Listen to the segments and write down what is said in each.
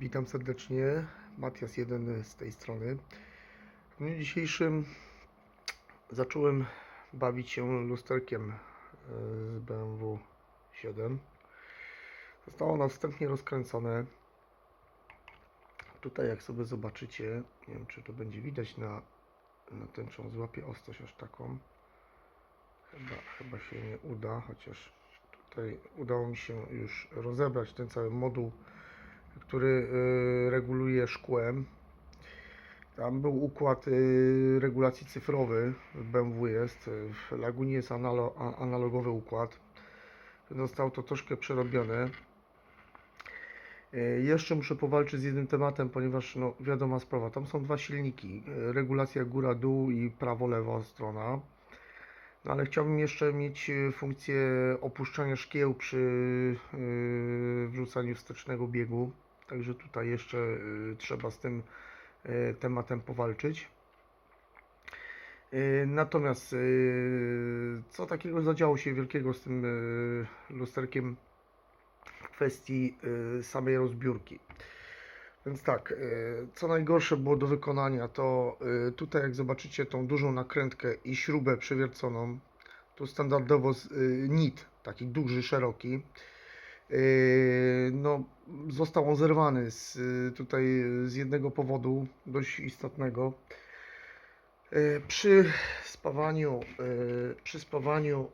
Witam serdecznie, Matias 1 z tej strony. W dniu dzisiejszym zacząłem bawić się lusterkiem e, z BMW 7. Zostało ono wstępnie rozkręcone. Tutaj jak sobie zobaczycie, nie wiem czy to będzie widać na, na on złapie ostrość aż taką. Chyba, chyba się nie uda, chociaż tutaj udało mi się już rozebrać ten cały moduł który y, reguluje szkłem. Tam był układ y, regulacji cyfrowy BMW jest. W Lagunie jest analogowy układ. Zostało to troszkę przerobione. Y, Jeszcze muszę powalczyć z jednym tematem, ponieważ no, wiadoma sprawa, tam są dwa silniki. Regulacja góra-dół i prawo-lewa strona. No ale chciałbym jeszcze mieć funkcję opuszczania szkieł przy y, wrzucaniu wstecznego biegu. Także tutaj jeszcze y, trzeba z tym y, tematem powalczyć. Y, Natomiast co takiego zadziało się wielkiego z tym lusterkiem w kwestii samej rozbiórki? Więc tak, co najgorsze było do wykonania, to tutaj jak zobaczycie tą dużą nakrętkę i śrubę przewierconą, tu standardowo nit, taki duży, szeroki, no został on zerwany z, tutaj z jednego powodu dość istotnego. Y, Przy spawaniu, y, przy spawaniu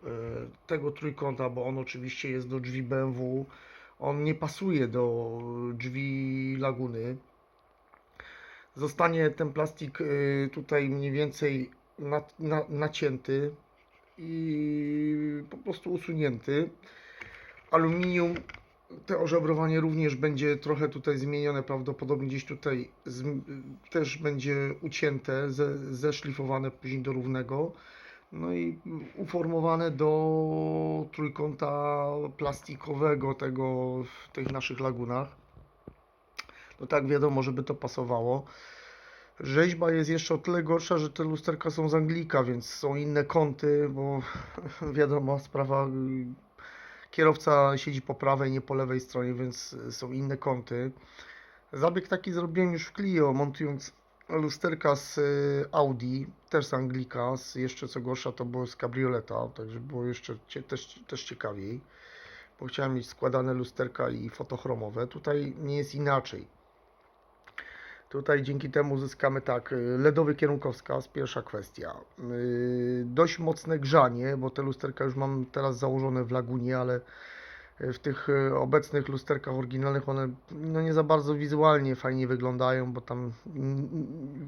tego trójkąta, bo on oczywiście jest do drzwi BMW, on nie pasuje do drzwi Laguny. Zostanie ten plastik tutaj mniej więcej na, na, nacięty i po prostu usunięty. Aluminium, te ożebrowanie również będzie trochę tutaj zmienione, prawdopodobnie gdzieś tutaj z, też będzie ucięte, ze, zeszlifowane później do równego. No i uformowane do trójkąta plastikowego tego w tych naszych lagunach. No tak wiadomo, żeby to pasowało. Rzeźba jest jeszcze o tyle gorsza, że te lusterka są z Anglika, więc są inne kąty, bo wiadomo, sprawa kierowca siedzi po prawej, nie po lewej stronie, więc są inne kąty. Zabieg taki zrobiłem już w Clio, montując lusterka z y, Audi, też z Anglika, z jeszcze co gorsza to było z Cabrioleta, także było jeszcze też, też ciekawiej, bo chciałem mieć składane lusterka i fotochromowe. Tutaj nie jest inaczej. Tutaj dzięki temu uzyskamy tak, y, LEDowy kierunkowskaz, pierwsza kwestia. Yy, dość mocne grzanie, bo te lusterka już mam teraz założone w Lagunie, ale y, w tych y, obecnych lusterkach oryginalnych one no nie za bardzo wizualnie fajnie wyglądają, bo tam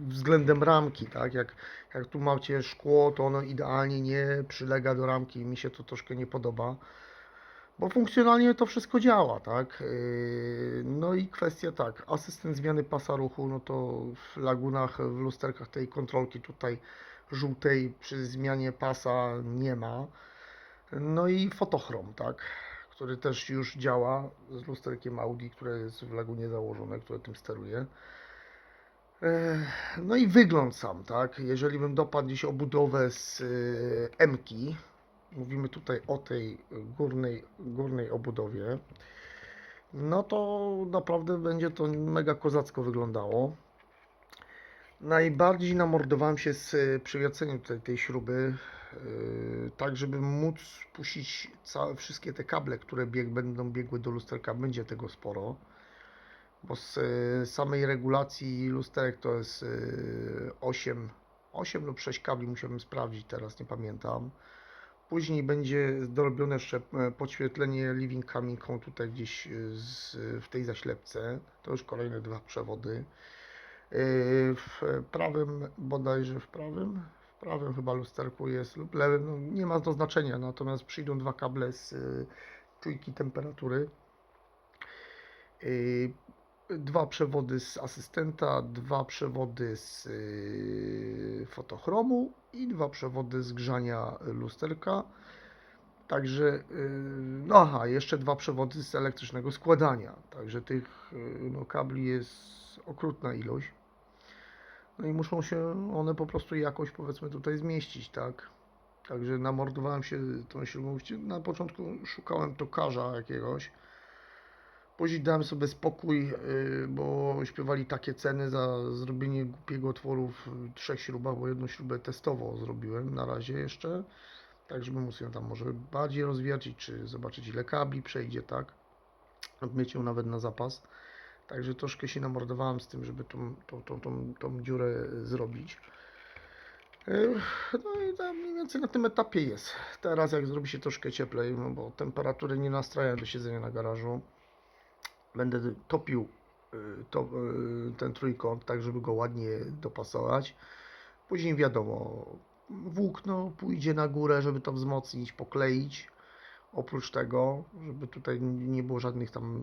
względem ramki, tak, jak, jak tu macie szkło, to ono idealnie nie przylega do ramki i mi się to troszkę nie podoba. Bo funkcjonalnie to wszystko działa, tak? Yy, No i kwestia tak, asystent zmiany pasa ruchu, no to w lagunach, w lusterkach tej kontrolki tutaj żółtej przy zmianie pasa nie ma. No i fotochrom, tak? Który też już działa z lusterkiem Audi, które jest w lagunie założone, które tym steruje. Yy, No i wygląd sam, tak? Jeżeli bym dopadł gdzieś obudowę z yy, M-ki, mówimy tutaj o tej górnej, górnej obudowie, no to naprawdę będzie to mega kozacko wyglądało. Najbardziej namordowałem się z y, przywierceniem tutaj tej śruby, yy, tak żeby móc puścić całe, wszystkie te kable, które bieg, będą biegły do lusterka, będzie tego sporo. Bo z y, samej regulacji lusterek to jest y, 8, 8 lub 6 kabli, musiałbym sprawdzić teraz, nie pamiętam. Później będzie dorobione jeszcze e, podświetlenie living kaminką tutaj gdzieś e, z, w tej zaślepce. To już kolejne dwa przewody. E, W prawym, bodajże w prawym, w prawym chyba lusterku jest lub lewym, no nie ma to znaczenia, natomiast przyjdą dwa kable z czujki temperatury. Dwa przewody z asystenta, dwa przewody z y, fotochromu i dwa przewody z grzania lusterka. Także, y, no aha, jeszcze dwa przewody z elektrycznego składania. Także tych y, no, kabli jest okrutna ilość. No i muszą się one po prostu jakoś powiedzmy tutaj zmieścić, tak? Także namordowałem się tą śrubą. Na początku szukałem tokarza jakiegoś Później dałem sobie spokój, yy, bo śpiewali takie ceny za zrobienie głupiego otworu w trzech śrubach, bo jedną śrubę testowo zrobiłem na razie jeszcze. Tak, żeby móc ją tam może bardziej rozwiercić, czy zobaczyć ile kabli przejdzie, tak? Mieć ją nawet na zapas. Także troszkę się namordowałem z tym, żeby tą, tą, tą, tą, tą dziurę zrobić. Yy, No i tam mniej więcej na tym etapie jest. Teraz jak zrobi się troszkę cieplej, no bo temperatury nie nastrajają do siedzenia na garażu. Będę topił yy, to, yy, ten trójkąt, tak żeby go ładnie dopasować. Później wiadomo, włókno pójdzie na górę, żeby to wzmocnić, pokleić. Oprócz tego, żeby tutaj nie było żadnych tam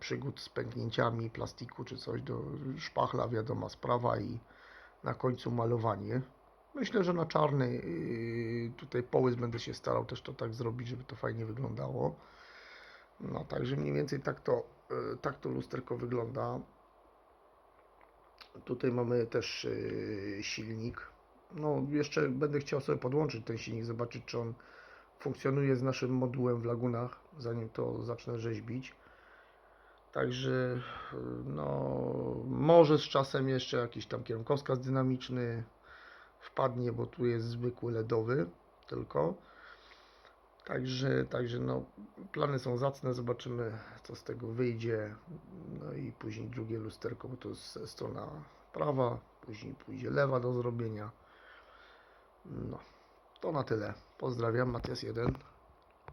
przygód z pęknięciami plastiku czy coś, do szpachla wiadoma sprawa i na końcu malowanie. Myślę, że na czarny yy, tutaj połys będę się starał też to tak zrobić, żeby to fajnie wyglądało. No także mniej więcej tak to, tak to lusterko wygląda. Tutaj mamy też yy, silnik. No jeszcze będę chciał sobie podłączyć ten silnik, zobaczyć czy on funkcjonuje z naszym modułem w lagunach, zanim to zacznę rzeźbić. Także yy, no może z czasem jeszcze jakiś tam kierunkowskaz dynamiczny wpadnie, bo tu jest zwykły LEDowy tylko. Także, także no, plany są zacne, zobaczymy co z tego wyjdzie. No i później drugie lusterko, bo to jest strona prawa, później pójdzie lewa do zrobienia. No, to na tyle. Pozdrawiam, Matias 1.